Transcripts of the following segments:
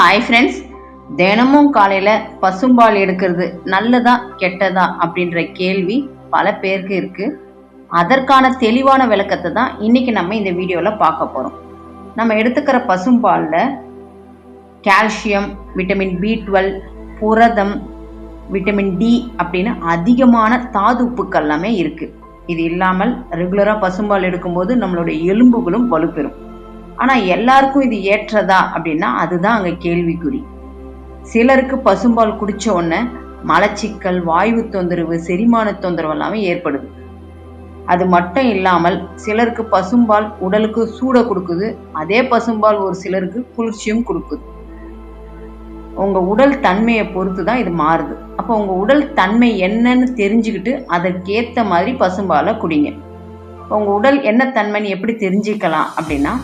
Hi friends தினமும் காலையில் பசும்பால் எடுக்கிறது நல்லதா கெட்டதா அப்படின்ற கேள்வி பல பேருக்கு இருக்கு. அதற்கான தெளிவான விளக்கத்தை தான் இன்னைக்கு நம்ம இந்த வீடியோவில் பார்க்க போகிறோம் நம்ம எடுத்துக்கிற பசும்பாலில் கால்சியம் விட்டமின் பி டுவெல் புரதம் விட்டமின் டி அப்படின்னு அதிகமான தாது உப்புக்கள் எல்லாமே இருக்கு. இது இல்லாமல் ரெகுலராக பசும்பால் எடுக்கும்போது நம்மளுடைய எலும்புகளும் வலுப்பெறும். ஆனால் எல்லாருக்கும் இது ஏற்றதா அப்படின்னா அதுதான் அங்கே கேள்விக்குறி. சிலருக்கு பசும்பால் குடிச்ச உடனே மலச்சிக்கல் வாயு தொந்தரவு செரிமான தொந்தரவு எல்லாமே ஏற்படுது. அது மட்டும் இல்லாமல் சிலருக்கு பசும்பால் உடலுக்கு சூட கொடுக்குது அதே பசும்பால் ஒரு சிலருக்கு குளிர்ச்சியும் கொடுக்குது. உங்க உடல் தன்மையை பொறுத்து தான் இது மாறுது. அப்போ உங்க உடல் தன்மை என்னன்னு தெரிஞ்சுக்கிட்டு அதற்கேத்த மாதிரி பசும்பாலை குடிங்க. உங்க உடல் என்ன தன்மைன்னு எப்படி தெரிஞ்சுக்கலாம் அப்படின்னா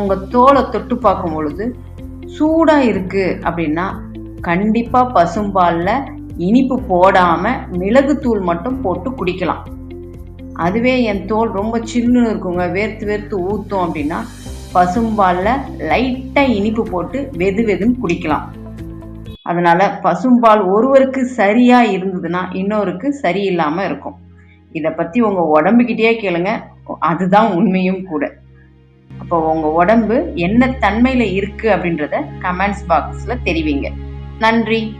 உங்க தோலை தொட்டு பார்க்கும் பொழுது சூடா இருக்கு அப்படின்னா கண்டிப்பா பசும்பால்ல இனிப்பு போடாம மிளகுத்தூள் மட்டும் போட்டு குடிக்கலாம். அதுவே என் தோல் ரொம்ப சில்லுன்னு இருக்குங்க. வேர்த்து வேர்த்து ஊத்தும் அப்படின்னா பசும்பால்ல லைட்டா இனிப்பு போட்டு வெது வெதுன்னு குடிக்கலாம். அதனால பசும்பால் ஒருவருக்கு சரியா இருந்ததுன்னா இன்னொருக்கு சரியில்லாம இருக்கும். இதை பத்தி உங்க உடம்புகிட்டயே கேளுங்க. அதுதான் உண்மையும் கூட. அப்போ உங்க உடம்பு என்ன தன்மையில இருக்கு அப்படின்றத கமெண்ட்ஸ் பாக்ஸ்ல தெரிவிங்க. நன்றி.